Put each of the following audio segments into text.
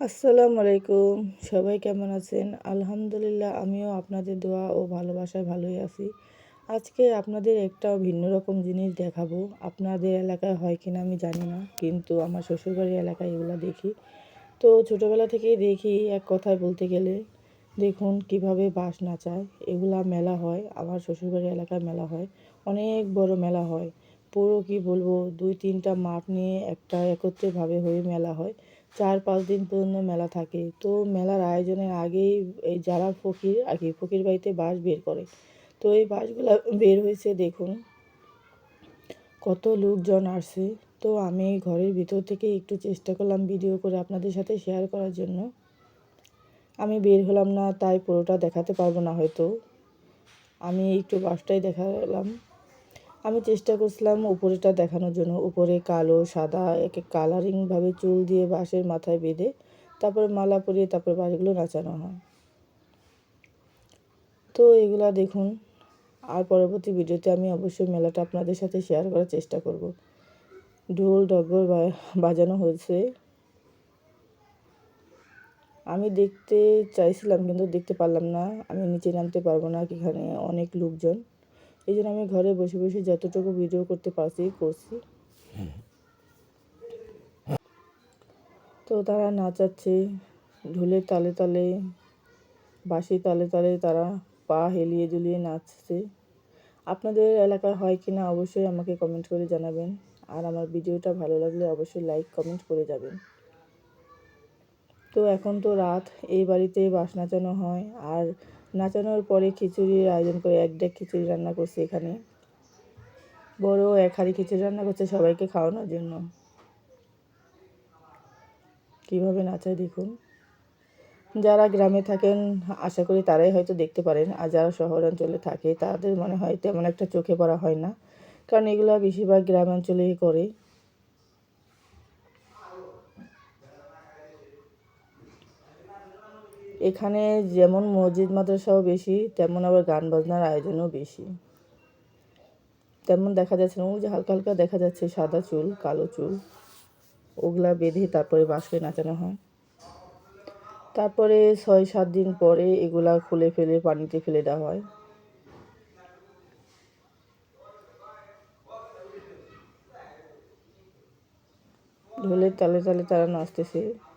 আসসালামু আলাইকুম। সবাই কেমন আছেন? আলহামদুলিল্লাহ, আমিও আপনাদের দোয়া ও ভালোবাসায় ভালোই আছি। আজকে আপনাদের একটা ভিন্ন রকম জিনিস দেখাবো। আপনাদের এলাকায় হয় কিনা আমি জানি না, কিন্তু আমার শ্বশুরবাড়ির এলাকায় এগুলো দেখি। তো ছোটোবেলা থেকেই দেখি, এক কথায় বলতে গেলে। দেখুন, কীভাবে বাঁশ নাচায়। এগুলা মেলা হয়, আমার শ্বশুরবাড়ির এলাকায় মেলা হয়। অনেক বড় মেলা হয়। পুরো কি বলব, দুই তিনটা মাঠ নিয়ে একটা একত্রিতভাবে হয়ে মেলা হয়। চার পাঁচ দিন পর্যন্ত মেলা থাকে। তো মেলার আয়োজনের আগেই এই যারা ফকির আর কি, ফকির বাড়িতে বাস বের করে। তো এই বাঁশগুলো বের হয়েছে, দেখুন। কত লোকজন আসছে। তো আমি ঘরের ভিতর থেকে একটু চেষ্টা করলাম ভিডিও করে আপনাদের সাথে শেয়ার করার জন্য। আমি বের হলাম না, তাই পুরোটা দেখাতে পারব না হয়তো। আমি একটু বাসটাই দেখালাম। আমি চেষ্টা করছিলাম উপরেটা দেখানোর জন্য। উপরে কালো, সাদা, এক কালারিংভাবে চুল দিয়ে বাঁশের মাথায় বেঁধে তারপরে মালা পরিয়ে তারপরে বাঁশগুলো নাচানো হয়। তো এগুলা দেখুন, আর পরবর্তী ভিডিওতে আমি অবশ্যই মেলাটা আপনাদের সাথে শেয়ার করার চেষ্টা করব। ঢোল, ডগর বাজানো হয়েছে। আমি দেখতে চাইছিলাম কিন্তু দেখতে পারলাম না। আমি নিচে নামতে পারব না, এখানে অনেক লোকজন। এই জন্য আমি ঘরে বসে বসে যতটুকু ভিডিও করতে পারছি, করছি। তো তারা নাচাচ্ছে, ঢোলের তালে তালে বাঁশি তালে তালে তারা পা হেলিয়ে দুলিয়ে নাচছে। আপনাদের এলাকায় হয় কি না অবশ্যই আমাকে কমেন্ট করে জানাবেন। আর আমার ভিডিওটা ভালো লাগলে অবশ্যই লাইক কমেন্ট করে যাবেন। তো এখন তো রাত, এই বাড়িতে বাস নাচানো হয়। আর নাচানোর পরে খিচুড়ির আয়োজন করে এক ডেক খিচুড়ি রান্না করছে এখানে। বড় এক হাঁড়ি খিচুড়ি রান্না করছে সবাইকে খাওয়ানোর জন্য। কীভাবে নাচায় দেখুন। যারা গ্রামে থাকেন, আশা করি তারাই হয়তো দেখতে পারেন। আর যারা শহর অঞ্চলে থাকে, তাদের মনে হয় তেমন একটা চোখে পড়া হয় না। কারণ এগুলো বেশিরভাগ গ্রাম অঞ্চলেই করে। এখানে যেমন মসজিদ মাদ্রাসাও বেশি, তেমন আবার গান বাজনার আয়োজনও বেশি। তেমন দেখা যাচ্ছে না, ওই যে হালকা হালকা দেখা যাচ্ছে, সাদা চুল, কালো চুল, ওগুলা বেঁধে তারপরে বাঁশকে নাচানো হয়। তারপরে ছয় সাত দিন পরে এগুলা খুলে ফেলে, পানিতে ফেলে দেওয়া হয়। ঢোলের তালে তালে তারা নাচতেছে।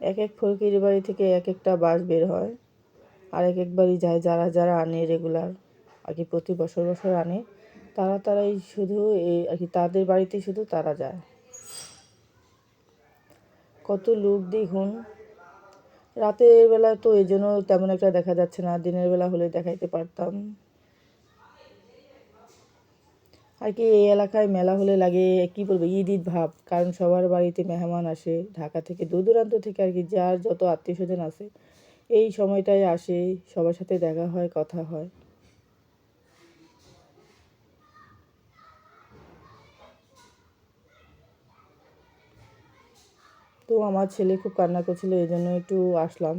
এক এক ফকির বাড়ি থেকে এক একটা বাস বের হয়। আর এক একবারই যায় যারা যারা আনে রেগুলার। আর কি প্রতি বছর বছর আনে। তারা তারাই শুধু এই আর কি তাদের বাড়িতে শুধু তারা যায়। কত লোক দেখুন। রাতের বেলা তো এই জন্য তেমন একটা দেখা যাচ্ছে না। দিনের বেলা হলে দেখাইতে পারতাম। আর কি এই এলাকায় মেলা হলে লাগে, কি বলব ঈদ ঈদ ভাব। কারণ সবার বাড়িতে মেহমান আসে, ঢাকা থেকে দূর দূরান্ত থেকে আর কি যার যত আত্মীয় স্বজন আছে, এই সময়টায় আসে, সবার সাথে দেখা হয়, কথা হয়। তো আমার ছেলে খুব কান্না করছিল, এই জন্য একটু আসলাম।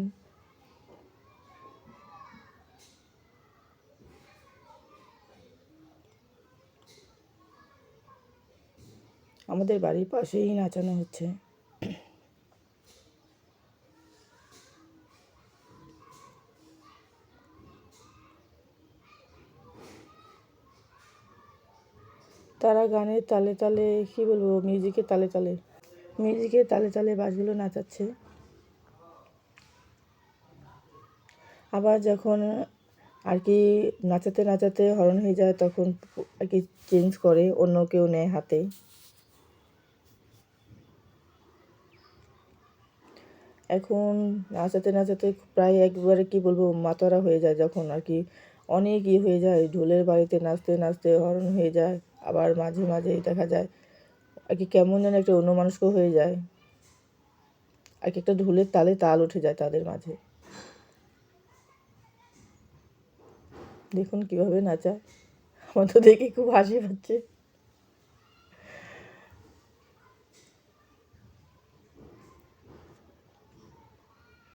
আমাদের বাড়ির পাশেই নাচানো হচ্ছে। তারা গানের তালে তালে, কী বলব, মিউজিকের তালে তালে, মিউজিকের তালে তালে বাসগুলো নাচাচ্ছে। আবার যখন আর কি নাচাতে নাচাতে হরণ হয়ে যায়, তখন আর কি চেঞ্জ করে, অন্য কেউ নেয় হাতে। এখন নাচাতে নাচাতে প্রায় একবারে কি বলব, মাতারা হয়ে যায় যখন আর কি। অনেক ই হয়ে যায়, ঢোলের বাড়িতে নাচতে নাচতে হরণ হয়ে যায়, আবার মাঝে মাঝে দেখা যায় আর কি কেমন যেন একটা অন্য হয়ে যায়। আর কি একটা ঢোলের তালে তাল উঠে যায় তাদের মাঝে। দেখুন কীভাবে নাচায়। আমার তো দেখে খুব হাসি পাচ্ছে।